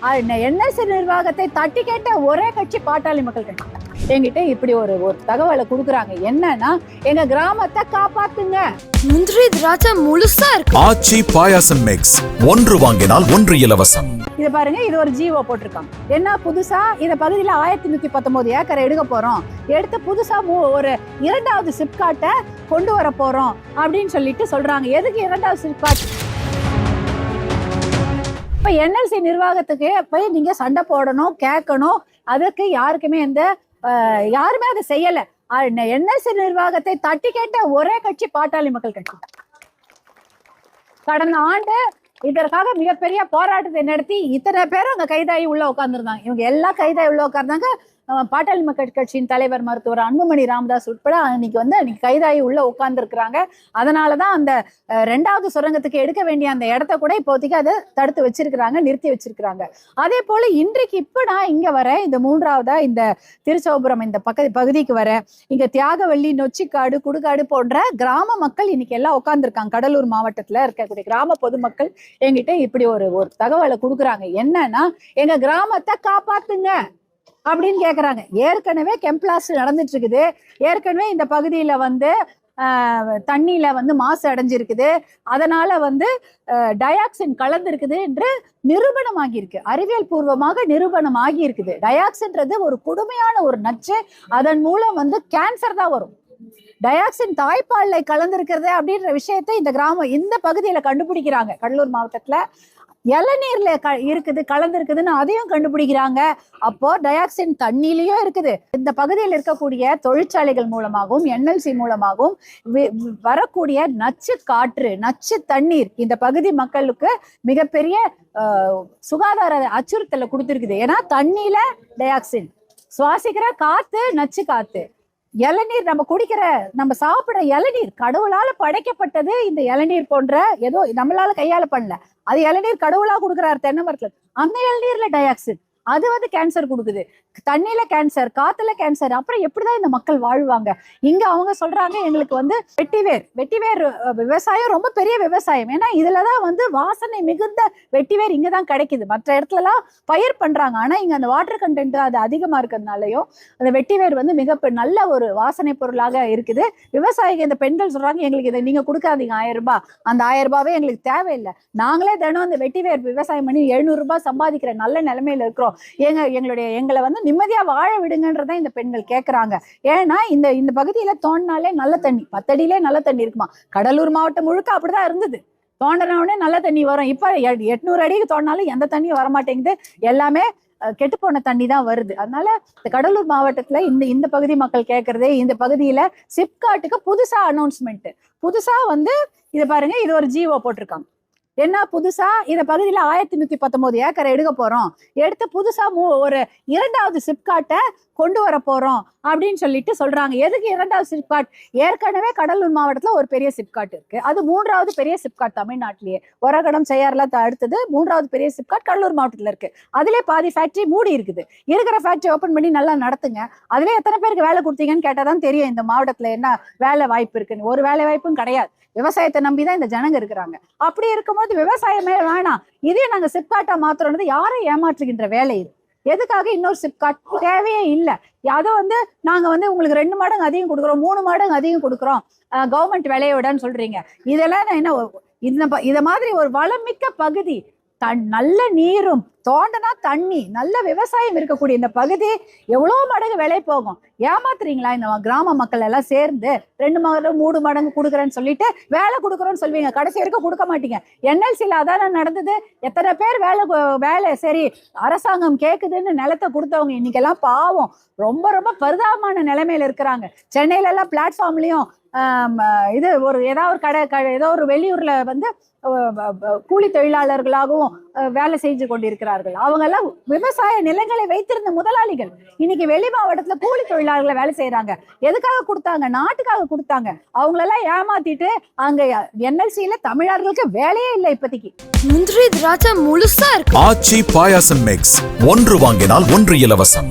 NLC நிர்வாகத்தை தட்டி கேட்ட ஒரே கட்சி பாட்டாளி மக்கள் கட்சி. என்கிட்ட இப்படி ஒரு ஒரு தகவலை கொடுக்குறாங்க. என்னன்னா எங்க கிராமத்தை காப்பாத்துங்க. முந்திரி திராட்சை முழுசா இருக்கு. ஆச்சி பாயாசம் மிக்ஸ் ஒன்று வாங்கினால் ஒன்று இலவசம். இது பாருங்க இது ஒரு ஜீவோ போட்டிருக்காங்க என்ன புதுசா? இந்த பகுதியில் ஆயிரத்தி நூத்தி பத்தொன்பது ஏக்கரை எடுக்க போறோம். எடுத்து புதுசா ஒரு இரண்டாவது சிப்காட்டை கொண்டு வர போறோம் அப்படின்னு சொல்லிட்டு சொல்றாங்க. எதுக்கு இரண்டாவது சிப்காட் அப்போ என்எல்சி நிர்வாகத்துக்கு போய் நீங்க சண்டை போடணும் கேட்கணும். அதுக்கு யாருக்குமே எந்த யாருமே அதை செய்யல. என்எல்சி நிர்வாகத்தை தட்டி கேட்ட ஒரே கட்சி பாட்டாளி மக்கள் கட்சி. கடந்த ஆண்டு இதற்காக மிகப்பெரிய போராட்டத்தை நடத்தி இத்தனை பேரும் அங்க கைதாகி உள்ள உட்காந்துருந்தாங்க இவங்க எல்லாம் கைதாகி உள்ள உட்கார்ந்தாங்க. பாட்டாளி மக்கள் கட்சியின் தலைவர் மருத்துவர் அன்புமணி ராமதாஸ் உட்பட அன்னைக்கு வந்து அன்னைக்கு கைதாகி உள்ள உட்கார்ந்துருக்குறாங்க. அதனாலதான் அந்த ரெண்டாவது சுரங்கத்துக்கு எடுக்க வேண்டிய அந்த இடத்த கூட இப்போதைக்கு அதை தடுத்து வச்சிருக்கிறாங்க நிறுத்தி வச்சிருக்கிறாங்க. அதே போல இன்றைக்கு இப்ப நான் இங்க வரேன். இந்த மூன்றாவதா இந்த திருச்சோபுரம் இந்த பக்க பகுதிக்கு வரேன். இங்க தியாகவள்ளி நொச்சிக்காடு குடுகாடு போன்ற கிராம மக்கள் இன்னைக்கு எல்லாம் உட்கார்ந்துருக்காங்க. கடலூர் மாவட்டத்துல இருக்கக்கூடிய கிராம பொதுமக்கள் என்கிட்ட இப்படி ஒரு ஒரு தகவலை கொடுக்குறாங்க. என்னன்னா எங்க கிராமத்தை காப்பாத்துங்க. அப்படின்னு கேட்குறாங்க ஏற்கனவே கெம்ப்ளாஸ் நடந்துட்டு இருக்குது ஏற்கனவே இந்த பகுதியில் வந்து தண்ணியில் வந்து மாசு அடைஞ்சிருக்குது. அதனால் வந்து டயாக்சின் கலந்துருக்குது என்று நிரூபணம் ஆகியிருக்கு அறிவியல் பூர்வமாக நிரூபணம் ஆகியிருக்குது டயாக்சின்றது ஒரு கொடுமையான ஒரு நச்சு. அதன் மூலம் வந்து கேன்சர் தான் வரும். டயாக்சின் தாய்ப்பாலில் கலந்திருக்கிறது அப்படின்ற விஷயத்தை இந்த கிராமம் இந்த பகுதியில் கண்டுபிடிக்கிறாங்க. கடலூர் மாவட்டத்தில் இளநீர்ல க இருக்குது கலந்துருக்குதுன்னு அதையும் கண்டுபிடிக்கிறாங்க. அப்போ டயாக்சின் தண்ணிலையும் இருக்குது. இந்த பகுதியில் இருக்கக்கூடிய தொழிற்சாலைகள் மூலமாகவும் என்எல்சி மூலமாகவும் வி- வரக்கூடிய நச்சு காற்று நச்சு தண்ணீர் இந்த பகுதி மக்களுக்கு மிகப்பெரிய சுகாதார அச்சுறுத்தலை கொடுத்துருக்குது. ஏன்னா தண்ணியில டயாக்சின் சுவாசிக்கிற காத்து நச்சு காத்து. இளநீர் நம்ம குடிக்கிற நம்ம சாப்பிட்ற இளநீர் கடவுளால படைக்கப்பட்டது இந்த இளநீர் போன்ற ஏதோ நம்மளால கையால பண்ணல. அது இளநீர் கடவுளா கொடுக்குறாரு தென்னை மரத்துல. அந்த இளநீர்ல டயாக்சிட் அது வந்து கேன்சர் கொடுக்குது. தண்ணியில கேன்சர் காத்துல கேன்சர் அப்புறம் எப்படிதான் இந்த மக்கள் வாழ்வாங்க? இங்க அவங்க சொல்றாங்க எங்களுக்கு வந்து வெட்டிவேர். வெட்டிவேர் விவசாயம் ரொம்ப பெரிய விவசாயம். ஏன்னா இதுலதான் வந்து வாசனை மிகுந்த வெட்டிவேர் இங்க தான் கிடைக்குது. மற்ற இடத்துலலாம் பயிர் பண்றாங்க. ஆனா இங்க அந்த வாட்டர் கண்டென்ட் அது அதிகமா இருக்கிறதுனாலயும் அந்த வெட்டிவேர் வந்து மிக நல்ல ஒரு வாசனை பொருளாக இருக்குது. விவசாயிகள் இந்த பெண்கள் சொல்றாங்க எங்களுக்கு இதை நீங்க கொடுக்காதீங்க ஆயிரம் ரூபாய். அந்த ஆயிரம் ரூபாவே எங்களுக்கு தேவையில்லை. நாங்களே தினம் அந்த வெட்டிவேர் விவசாயம் பண்ணி எழுநூறு ரூபாய் சம்பாதிக்கிற நல்ல நிலைமையில இருக்கிறோம். எங்க எங்களுடைய எங்களை வந்து நிம்மதியா வாழ விடுங்கன்றதை இந்த பெண்கள் கேட்கறாங்க ஏன்னா இந்த இந்த பகுதியில தோண்டினாலே நல்ல தண்ணி பத்தடியிலே நல்ல தண்ணி இருக்குமா? கடலூர் மாவட்டம் முழுக்க அப்படிதான் இருந்தது. தோண்டின உடனே நல்ல தண்ணி வரும். இப்ப எட்நூறு அடிக்கு தோண்டினாலும் எந்த தண்ணியும் வர மாட்டேங்குது எல்லாமே கெட்டு போன தண்ணி தான் வருது. அதனால இந்த கடலூர் மாவட்டத்துல இந்த இந்த பகுதி மக்கள் கேட்கறதே இந்த பகுதியில சிப்காட்டுக்கு புதுசா அனௌன்ஸ்மெண்ட் புதுசா வந்து இது பாருங்க இது ஒரு ஜீவோ போட்டிருக்காங்க. என்ன புதுசா? இந்த பகுதியில் ஆயிரத்தி நூத்தி பத்தொன்பது ஏக்கரை எடுக்க போறோம். எடுத்து புதுசா மூ- ஒரு இரண்டாவது சிப்காட்டை கொண்டு வர போறோம் அப்படின்னு சொல்லிட்டு சொல்றாங்க. எதுக்கு இரண்டாவது சிப்காட் ஏற்கனவே கடலூர் மாவட்டத்துல ஒரு பெரிய சிப்காட் இருக்கு. அது மூன்றாவது பெரிய சிப்காட் தமிழ்நாட்டிலேயே. ஒரகடம் செய்யாறுலாம் அடுத்தது மூன்றாவது பெரிய சிப்காட் கடலூர் மாவட்டத்துல இருக்கு. அதுலேயே பாதி ஃபேக்டரி மூடி இருக்குது. இருக்கிற ஃபேக்டரி ஓப்பன் பண்ணி நல்லா நடத்துங்க. அதுல எத்தனை பேருக்கு வேலை கொடுத்தீங்கன்னு கேட்டாதான் தெரியும். இந்த மாவட்டத்துல என்ன வேலை வாய்ப்பு இருக்குன்னு. ஒரு வேலை வாய்ப்பும் கிடையாது. விவசாயத்தை நம்பி தான் இந்த ஜனங்க இருக்கிறாங்க. அப்படி இருக்கும்போது விவசாயமே வேணாம் இதே நாங்கள் சிப்காட்டா மாத்திரம்னது யாரை ஏமாற்றுகின்ற வேலை இது. எதுக்காக இன்னொரு சிப்காட் தேவையே இல்லை. அதை வந்து நாங்கள் வந்து உங்களுக்கு ரெண்டு மடங்கு அதிகம் கொடுக்குறோம் மூணு மடங்கு அதிகம் கொடுக்குறோம். கவர்மெண்ட் விலையோடன்னு சொல்றீங்க. இதெல்லாம் நான் என்ன இந்த ப- மாதிரி ஒரு வளமிக்க பகுதி தன் நல்ல நீரும் தோண்டனா தண்ணி நல்ல விவசாயம் இருக்கக்கூடிய இந்த பகுதி எவ்வளோ மடங்கு விலை போகும். ஏமாத்துறீங்களா இந்த கிராம மக்கள் எல்லாம் சேர்ந்து ரெண்டு மடங்கு மூணு மடங்கு கொடுக்குறேன்னு சொல்லிட்டு வேலை கொடுக்குறோன்னு சொல்லுவீங்க. கடைசி வரைக்கும் கொடுக்க மாட்டீங்க. என்எல்சியில் அதானே நடந்தது? எத்தனை பேர் வேலை வேலை சரி அரசாங்கம் கேட்குதுன்னு நிலத்தை கொடுத்தவங்க இன்னைக்கெல்லாம் பாவம். ரொம்ப ரொம்ப பரிதாபமான நிலைமையில இருக்கிறாங்க. சென்னையில எல்லாம் பிளாட்ஃபார்ம்லயும் இது ஒரு ஏதாவது ஒரு கடை கடை ஏதோ ஒரு வெளியூர்ல வந்து கூலி தொழிலாளர்களாகவும் வேலை செஞ்சு கொண்டிருக்கிறார்கள். அவங்க எல்லாம் விவசாய நிலங்களை வைத்திருந்த முதலாளிகள். இன்னைக்கு வெளி மாவட்டத்துல கூலி தொழிலாளர்களை வேலை செய்யறாங்க எதுக்காக கொடுத்தாங்க? நாட்டுக்காக கொடுத்தாங்க. அவங்களெல்லாம் ஏமாத்திட்டு அங்க என்எல்சியில தமிழர்களுக்கு வேலையே இல்லை இப்போதைக்கு. முந்திரி திராட்சை முழுசா இருக்கு. ஆச்சி பாயாசம் மிக்ஸ் ஒன்று வாங்கினால் ஒன்று இலவசம்.